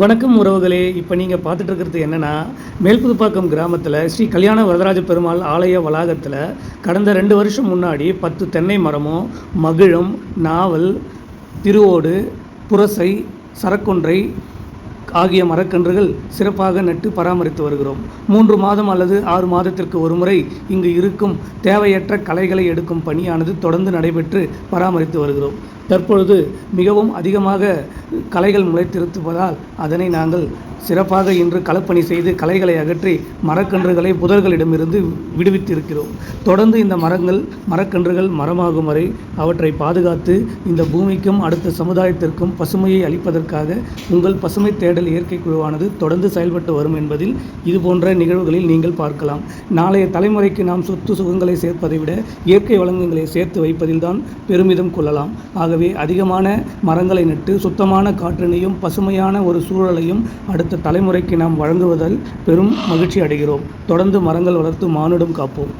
வணக்கம் உறவுகளே. இப்போ நீங்கள் பார்த்துட்டு இருக்கிறது என்னென்னா மேல்புதுப்பாக்கம் கிராமத்தில் ஸ்ரீ கல்யாண வரதராஜ பெருமாள் ஆலய வளாகத்தில் கடந்த ரெண்டு வருஷம் முன்னாடி பத்து தென்னை மரமும் மகிழம் நாவல் திருவோடு புரசை சரக்கொன்றை ஆகிய மரக்கன்றுகள் சிறப்பாக நட்டு பராமரித்து வருகிறோம். மூன்று மாதம் அல்லது ஆறு மாதத்திற்கு ஒரு முறை இங்கு இருக்கும் தேவையற்ற களைகளை எடுக்கும் பணியானது தொடர்ந்து நடைபெற்று பராமரித்து வருகிறோம். தற்பொழுது மிகவும் அதிகமாக கலைகள் முளைத்திருப்பதால் அதனை நாங்கள் சிறப்பாக இன்று களப்பணி செய்து களைகளை அகற்றி மரக்கன்றுகளை புதர்களிடமிருந்து விடுவித்திருக்கிறோம். தொடர்ந்து இந்த மரங்கள் மரக்கன்றுகள் மரமாகும் வரை அவற்றை பாதுகாத்து இந்த பூமிக்கும் அடுத்த சமுதாயத்திற்கும் பசுமையை அளிப்பதற்காக உங்கள் பசுமை தேடல் இயற்கை குழுவானது தொடர்ந்து செயல்பட்டு வரும் என்பதில் இதுபோன்ற நிகழ்வுகளில் நீங்கள் பார்க்கலாம். நாளைய தலைமுறைக்கு நாம் சொத்து சுகங்களை சேர்ப்பதை விட இயற்கை வளங்களை சேர்த்து வைப்பதில்தான் பெருமிதம் கொள்ளலாம். ஆக ஆகவே அதிகமான மரங்களை நட்டு சுத்தமான காற்றினையும் பசுமையான ஒரு சூழலையும் அடுத்த தலைமுறைக்கு நாம் வழங்குவதில் பெரும் மகிழ்ச்சி அடைகிறோம். தொடர்ந்து மரங்கள் வளர்த்து மானுடம் காப்போம்.